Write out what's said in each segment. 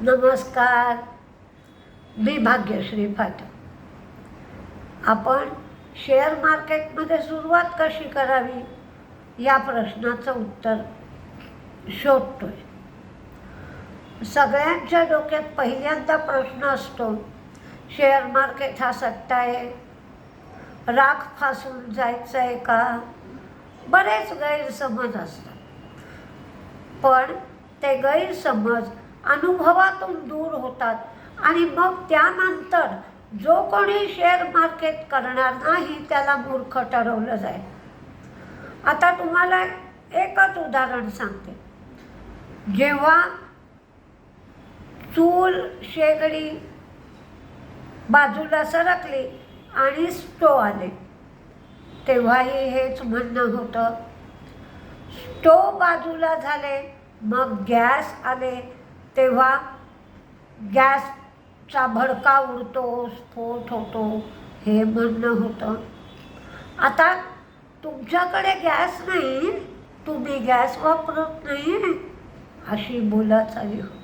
नमस्कार. मी भाग्यश्री फाटक आपण शेअर मार्केटमध्ये सुरुवात कशी करावी? या प्रश्नाचं उत्तर शोधतोय. सगळ्यांच्या डोक्यात पहिल्यांदा प्रश्न असतो शेअर मार्केट हा सट्टा आहे? राख फासून जायचं आहे का? बरेच गैरसमज असतात. पण ते गैरसमज अनुभवातून दूर होतात. आणि मग त्यानंतर जो कोणी शेअर मार्केट करणार नाही त्याला मूर्ख ठरवलं जाईल. आता तुम्हाला एकच उदाहरण सांगते. जेव्हा चूल शेगडी बाजूला सरकली आणि स्टो आले तेव्हाही हेच म्हणणं होतं. स्टोव बाजूला झाले मग गॅस आले तेव्हा गॅसचा भडका उडतो स्फोट होतो हे म्हणणं होतं. आता तुमच्याकडे गॅस नाही तुम्ही गॅस वापरत नाही अशी बोलाचाली होतं.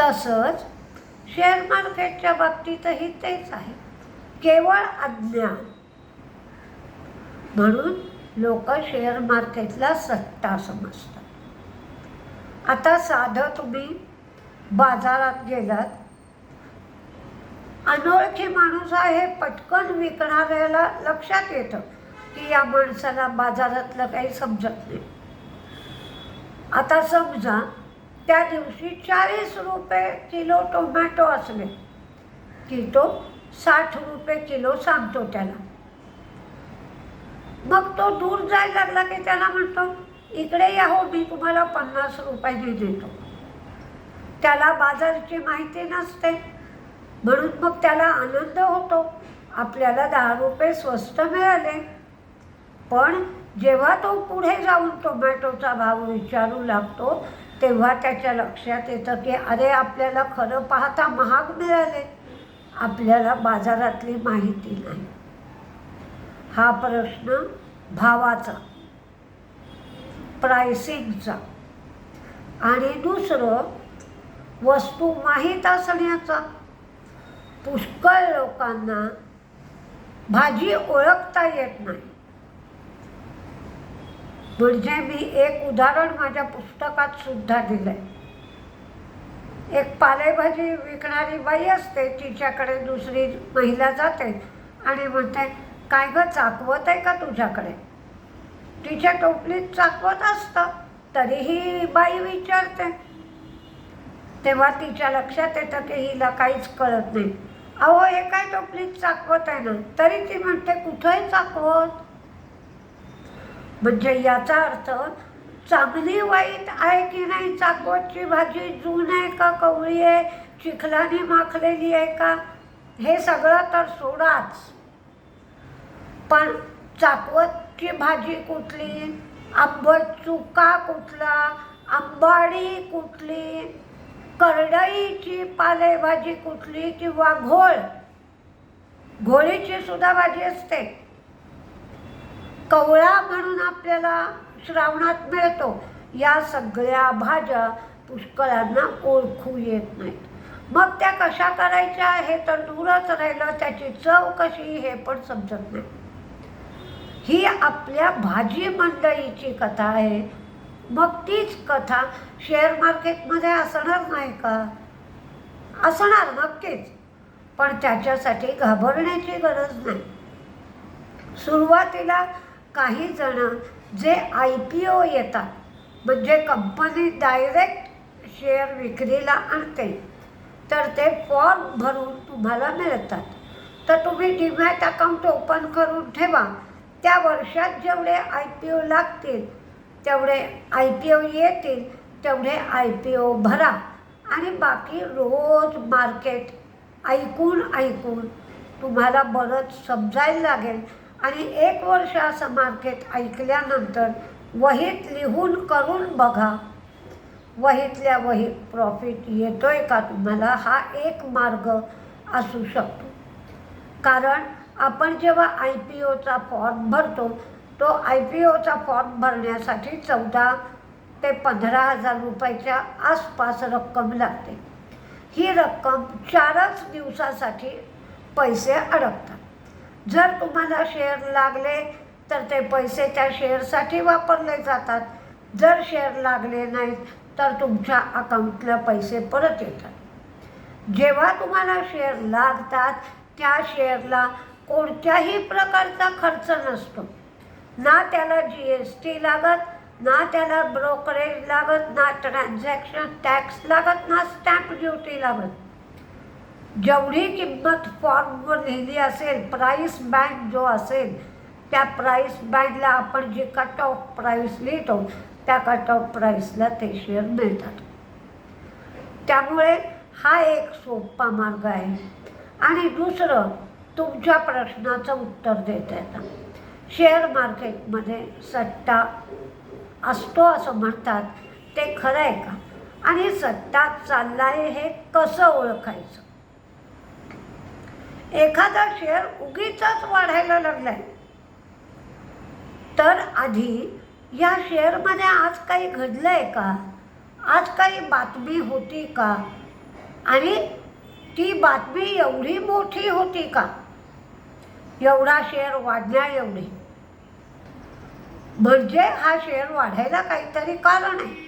तसंच शेअर मार्केटच्या बाबतीतही तेच आहे. केवळ अज्ञान. म्हणून लोक शेअर मार्केटला सट्टा समजतात. आता साधं तुम्ही बाजारात गेलात. अनोळखी माणूस आहे पटकन विकणाऱ्याला लक्षात येतं की या माणसाला बाजारातलं काही समजत नाही. आता समजा त्या दिवशी चाळीस रुपये किलो टोमॅटो असले की तो साठ रुपये किलो सांगतो त्याला. मग तो दूर जायला लागला की त्याला म्हणतो इकडे या हो मी तुम्हाला पन्नास रुपयाने देतो. त्याला बाजारची माहिती नसते. म्हणून मग त्याला आनंद होतो. आपल्याला दहा रुपये स्वस्त मिळाले. पण जेव्हा तो पुढे जाऊन टोमॅटोचा भाव विचारू लागतो तेव्हा त्याच्या लक्षात येतं की अरे आपल्याला खरं पाहता महाग मिळाले. आपल्याला बाजारातली माहिती नाही. हा प्रश्न भावाचा. प्रायसिंगचा आणि दुसरं वस्तू माहीत असण्याचा. पुष्कळ लोकांना भाजी ओळखता येत नाही. म्हणजे मी एक उदाहरण माझ्या पुस्तकात सुद्धा दिलं आहे एक पालेभाजी विकणारी बाई असते तिच्याकडे दुसरी महिला जाते आणि म्हणते काय गं चाकवत आहे का तुझ्याकडे? तिच्या टोपलीत चाकवत असतं तरीही बाई विचारते. तेव्हा तिच्या लक्षात येतं की हिला काहीच कळत नाही. अहो हे काय टोपलीत चाकवत आहे ना? तरी ती म्हणते कुठंही चाकवत. म्हणजे याचा अर्थ चांगली वाईट आहे की नाही? चाकवतची भाजी जून आहे का? कवळी आहे? चिखलाने माखलेली आहे का? हे सगळं तर सोडाच. पण चाकवत ची भाजी कुठली? आंबट चुका कुठला? आंबाडी कुठली? करडईची पालेभाजी कुठली किंवा घोळ? घोळीची सुद्धा भाजी असते. कवळा म्हणून आपल्याला श्रावणात मिळतो. या सगळ्या भाज्या पुष्कळांना ओळखू येत नाहीत. मग त्या कशा करायच्या? हे तर दूरच राहिलं. त्याची चव कशी? हे पण समजत नाही. ही आपल्या भाजी मंडळीची कथा आहे. मग तीच कथा शेअर मार्केटमध्ये असणार नाही का? असणार नक्कीच पण त्याच्यासाठी घाबरण्याची गरज नाही. सुरुवातीला काही जण जे आय पी ओ येतात म्हणजे कंपनी डायरेक्ट शेअर विक्रीला आणते तर ते फॉर्म भरून तुम्हाला मिळतात. तर तुम्ही डिमॅट अकाउंट ओपन करून ठेवा. त्या वर्षात जेवढे आय पी ओ लागतील तेवढे आय पी ओ येतील तेवढे आय पी ओ भरा. आणि बाकी रोज मार्केट ऐकून ऐकून तुम्हाला बरंच समजायला लागेल. आणि एक वर्ष असं मार्केट ऐकल्यानंतर वहीत लिहून करून बघा. वहीतल्या वहीत प्रॉफिट येतो आहे का तुम्हाला? हा एक मार्ग असू शकतो. कारण आपण जेव्हा आय पी ओचा फॉर्म भरतो तो आय पी ओचा फॉर्म भरण्यासाठी चौदा ते पंधरा हजार रुपयाच्या आसपास रक्कम लागते. ही रक्कम चारच दिवसासाठी पैसे अडकतात. जर तुम्हाला शेअर लागले तर ते पैसे त्या शेअरसाठी वापरले जातात. जर शेअर लागले नाहीत तर तुमच्या अकाउंटला पैसे परत येतात. जेव्हा तुम्हाला शेअर लागतात त्या शेअरला कोणत्याही प्रकारचा खर्च नसतो. ना त्याला जी एस टी लागत ना त्याला ब्रोकरेज लागत ना ट्रान्झॅक्शन टॅक्स लागत ना स्टॅम्प ड्युटी लागत. जेवढी किंमत फॉर्मवर लिहिली असेल प्राईस बँड जो असेल त्या प्राईस बँडला आपण जी कट ऑफ प्राईस लिहितो त्या कट ऑफ प्राईसला ते शेअर मिळतात. त्यामुळे हा एक सोपा मार्ग आहे. आणि दुसरं तुमच्या प्रश्नाचं उत्तर देता येतं शेअर मार्केटमध्ये सट्टा असतो असं म्हणतात ते खरं आहे का? आणि सट्टा चालला आहे हे कसं ओळखायचं? एखादा शेअर उगीच वाढायला लागलाय. तर आधी या शेअरमध्ये आज काही घडलं आहे का? आज काही बातमी होती का? आणि ती बातमी एवढी मोठी होती का? एवढा शेअर वाढण्या एवढे. म्हणजे हा शेअर वाढायला काहीतरी कारण आहे.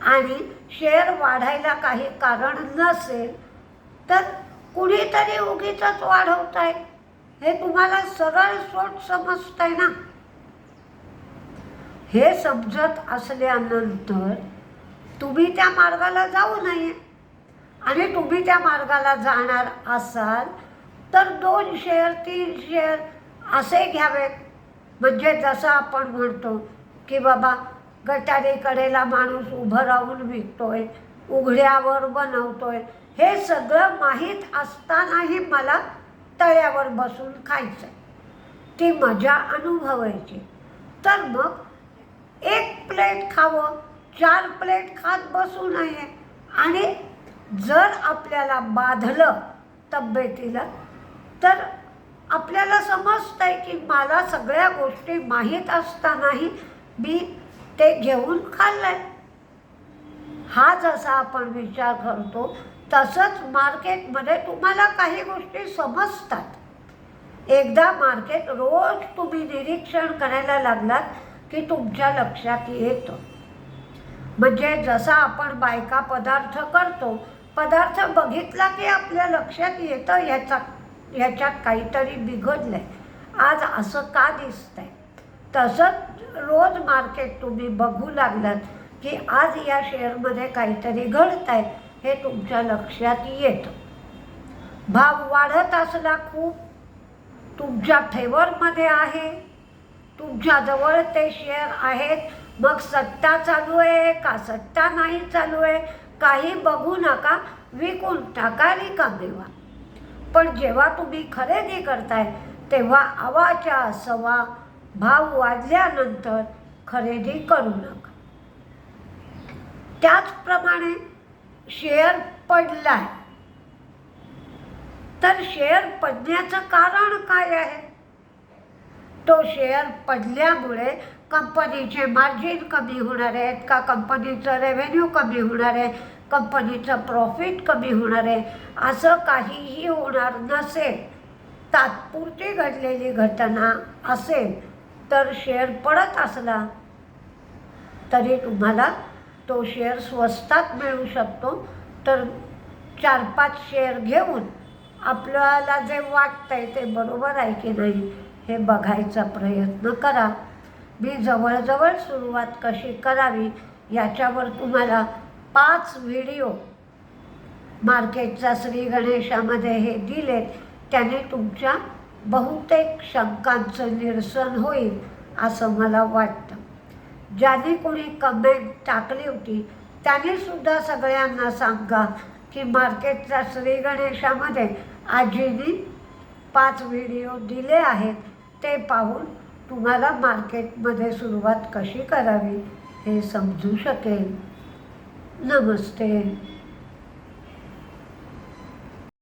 आणि शेअर वाढायला काही कारण नसेल तर कुणीतरी उगीच वाढवत आहे हे तुम्हाला सरळ सोट समजतंय ना? हे समजत असल्यानंतर तुम्ही त्या मार्गाला जाऊ नये. आणि तुम्ही त्या मार्गाला जाणार असाल तर दोन शेअर तीन शेअर असे घ्यावेत. म्हणजे जसं आपण म्हणतो की बाबा गटारीकडेला माणूस उभं राहून विकतोय उघड्यावर बनवतोय. हे सगळं माहीत असतानाही मला तळ्यावर बसून खायचं ती मजा अनुभवायची. तर मग एक प्लेट खावं चार प्लेट खात बसू नये. आणि जर आपल्याला बाधलं तब्येतीला तर आपल्याला समजतंय की मला सगळ्या गोष्टी माहीत असतानाही मी ते घेऊन खाल्लंय. हा जसा आपण विचार करतो तसंच मार्केटमध्ये तुम्हाला काही गोष्टी समजतात. एकदा मार्केट रोज तुम्ही निरीक्षण करायला लागलात की तुमच्या लक्षात येतं. म्हणजे जसा आपण बायका पदार्थ करतो पदार्थ बघितला की आपल्या लक्षात येतं याचा याच्यात काहीतरी बिघडलं आहे आज असं का दिसतंय? तसंच रोज मार्केट तुम्ही बघू लागलात की आज या शेअरमध्ये काहीतरी घडत आहे हे तुमच्या लक्षात येतं. भाव वाढत असला खूप तुमच्या फेवरमध्ये आहे. तुमच्याजवळ ते शेअर आहेत. मग सट्टा चालू आहे का सट्टा नाही चालू आहे काही बघू नका. विकून टाका रिकामेवा पण जेव्हा तुम्ही खरेदी करताय तेव्हा आवाच्या सवा भाव वाढल्यानंतर खरेदी करू नका. त्याचप्रमाणे शेअर पडलाय. तर शेअर पडण्याचं कारण काय आहे? तो शेअर पडल्यामुळे कंपनीचे मार्जिन कमी होणार आहेत का? कंपनीचं रेव्हेन्यू कमी होणार आहे? कंपनीचं प्रॉफिट कमी होणार आहे. असं काहीही होणार नसेल. तात्पुरती घडलेली घटना असेल तर शेअर पडत असला तरी तुम्हाला तो शेअर स्वस्तात मिळू शकतो. तर चार पाच शेअर घेऊन आपल्याला जे वाटतंय ते बरोबर आहे की नाही हे बघायचा प्रयत्न करा. मी जवळजवळ सुरुवात कशी करावी याच्यावर तुम्हाला पाच व्हिडिओ मार्केटचा श्री गणेशामध्ये हे दिलेत. त्याने तुमच्या बहुतेक शंकांचं निरसन होईल असं मला वाटतं. ज्याने कोणी कमेंट टाकली होती त्याने सुद्धा सगळ्यांना सांगा की मार्केटच्या श्री गणेशामध्ये आजीनी पाच व्हिडिओ दिले आहेत. ते पाहून तुम्हाला मार्केटमध्ये सुरुवात कशी करावी हे समजू शकेल. नमस्ते.